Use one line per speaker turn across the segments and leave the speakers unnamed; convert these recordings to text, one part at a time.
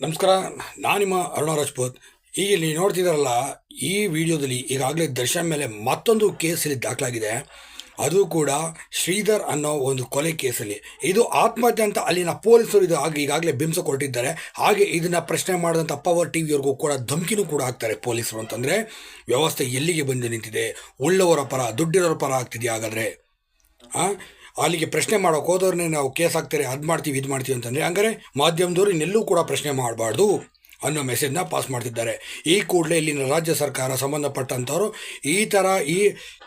ನಮಸ್ಕಾರ ನಾನು ನಿಮ್ಮ ಅರುಣ ರಾಜ್ಪೂತ್. ಈಗ ನೀವು ನೋಡ್ತಿದ್ದಾರಲ್ಲ, ಈ ವಿಡಿಯೋದಲ್ಲಿ ಈಗಾಗಲೇ ದರ್ಶನ್ ಮೇಲೆ ಮತ್ತೊಂದು ಕೇಸಲ್ಲಿ ದಾಖಲಾಗಿದೆ. ಅದು ಕೂಡ ಶ್ರೀಧರ್ ಅನ್ನೋ ಒಂದು ಕೊಲೆ ಕೇಸಲ್ಲಿ. ಇದು ಆತ್ಮಹತ್ಯೆ ಅಂತ ಅಲ್ಲಿನ ಪೊಲೀಸರು ಇದು ಆಗ, ಈಗಾಗಲೇ ಬಿಂಸ ಕೊಟ್ಟಿದ್ದಾರೆ. ಹಾಗೆ ಇದನ್ನು ಪ್ರಶ್ನೆ ಮಾಡಿದಂಥ ಪವರ್ ಟಿ ವಿಯವ್ರಿಗೂ ಕೂಡ ಧಮಕಿನೂ ಕೂಡ ಹಾಕ್ತಾರೆ ಪೊಲೀಸರು ಅಂತಂದರೆ. ವ್ಯವಸ್ಥೆ ಎಲ್ಲಿಗೆ ಬಂದು ನಿಂತಿದೆ? ಉಳ್ಳವರ ಪರ, ದುಡ್ಡಿರೋರ ಪರ ಆಗ್ತಿದೆಯಾ ಹಾಗಾದರೆ? ಆ? ಅಲ್ಲಿಗೆ ಪ್ರಶ್ನೆ ಮಾಡೋಕೆ ಹೋದವ್ರನ್ನೇ ನಾವು ಕೇಸ್ ಹಾಕ್ತಾರೆ, ಅದು ಮಾಡ್ತೀವಿ, ಇದು ಮಾಡ್ತೀವಿ ಅಂತಂದರೆ, ಹಂಗಾರೆ ಮಾಧ್ಯಮದವರು ಇನ್ನೆಲ್ಲೂ ಕೂಡ ಪ್ರಶ್ನೆ ಮಾಡಬಾರ್ದು ಅನ್ನೋ ಮೆಸೇಜ್ನ ಪಾಸ್ ಮಾಡ್ತಿದ್ದಾರೆ. ಈ ಕೂಡಲೇ ಇಲ್ಲಿನ ರಾಜ್ಯ ಸರ್ಕಾರ ಸಂಬಂಧಪಟ್ಟಂಥವ್ರು ಈ ಥರ ಈ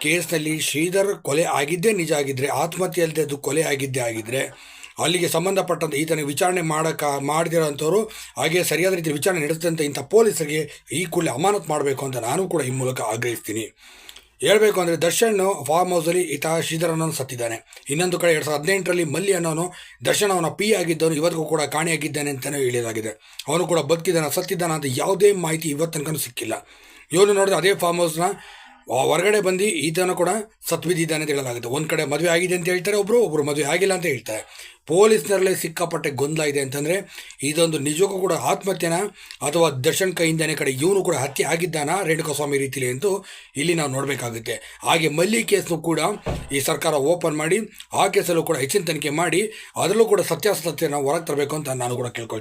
ಕೇಸ್ನಲ್ಲಿ ಶ್ರೀಧರ್ ಕೊಲೆ ಆಗಿದ್ದೇ ನಿಜ ಆಗಿದ್ದರೆ ಆತ್ಮಹತ್ಯೆ ಅಲ್ಲದೆ ಅದು ಕೊಲೆ ಆಗಿದ್ದೇ ಆಗಿದ್ದರೆ ಅಲ್ಲಿಗೆ ಸಂಬಂಧಪಟ್ಟಂಥ ಈತನ ವಿಚಾರಣೆ ಮಾಡೋಕೆ, ಮಾಡದಿರೋಂಥವ್ರು, ಹಾಗೆ ಸರಿಯಾದ ರೀತಿ ವಿಚಾರಣೆ ನಡೆಸಿದಂಥ ಇಂಥ ಪೊಲೀಸರಿಗೆ ಈ ಕೂಡಲೇ ಅಮಾನತು ಮಾಡಬೇಕು ಅಂತ ನಾನು ಕೂಡ ಈ ಮೂಲಕ ಆಗ್ರಹಿಸ್ತೀನಿ. ಹೇಳ್ಬೇಕು ಅಂದರೆ ದರ್ಶನ್ ಫಾರ್ಮ್ ಹೌಸಲ್ಲಿ ಈತ ಶ್ರೀಧರ್ ಅನ್ನೋನು ಸತ್ತಿದ್ದಾನೆ. ಇನ್ನೊಂದು ಕಡೆ ಎರಡು ಸಾವಿರದ ಹದಿನೆಂಟರಲ್ಲಿ ಮಲ್ಲಿ ಅನ್ನೋನು ದರ್ಶನ್ ಅವನ ಪಿ ಆಗಿದ್ದವನು, ಇವತ್ತಿಗೂ ಕೂಡ ಕಾಣೆಯಾಗಿದ್ದಾನೆ ಅಂತಲೇ ಹೇಳಿದಾಗಿದೆ. ಅವನು ಕೂಡ ಬದುಕಿದ್ದಾನೆ, ಸತ್ತಿದ್ದಾನೆ ಅಂತ ಯಾವುದೇ ಮಾಹಿತಿ ಇವತ್ತು ತನಕ ಸಿಕ್ಕಿಲ್ಲ. ಇವನು ನೋಡಿದ್ರೆ ಅದೇ ಫಾರ್ಮ್ ಹೌಸ್ನ ಹೊರಗಡೆ ಬಂದು ಈತನ ಕೂಡ ಸತ್ ಬಿದ್ದಿದ್ದಾನೆ ಅಂತ ಹೇಳಲಾಗುತ್ತೆ. ಒಂದು ಕಡೆ ಮದುವೆ ಆಗಿದೆ ಅಂತ ಹೇಳ್ತಾರೆ ಒಬ್ಬರು ಒಬ್ಬರು ಮದುವೆ ಆಗಿಲ್ಲ ಅಂತ ಹೇಳ್ತಾರೆ. ಪೊಲೀಸ್ನರಲ್ಲೇ ಸಿಕ್ಕಾಪಟ್ಟೆ ಗೊಂದಲ ಇದೆ ಅಂತಂದರೆ ಇದೊಂದು ನಿಜಕ್ಕೂ ಕೂಡ ಆತ್ಮಹತ್ಯೆನ ಅಥವಾ ದರ್ಶನ್ ಕೈಯಿಂದನೇ ಕಡೆ ಇವನು ಕೂಡ ಹತ್ಯೆ ಆಗಿದ್ದಾನ ರೇಣುಕಾಸ್ವಾಮಿ ರೀತಿಲಿ ಅಂತೂ ಇಲ್ಲಿ ನಾವು ನೋಡಬೇಕಾಗುತ್ತೆ. ಹಾಗೆ ಮಲ್ಲಿ ಕೇಸ್ನು ಕೂಡ ಈ ಸರ್ಕಾರ ಓಪನ್ ಮಾಡಿ, ಆ ಕೇಸಲ್ಲೂ ಕೂಡ ಹೆಚ್ಚಿನ ತನಿಖೆ ಮಾಡಿ, ಅದರಲ್ಲೂ ಕೂಡ ಸತ್ಯಾಸತ್ಯನ ಹೊರಗೆ ತರಬೇಕು ಅಂತ ನಾನು ಕೂಡ ಕೇಳ್ಕೊಳ್ತೀನಿ.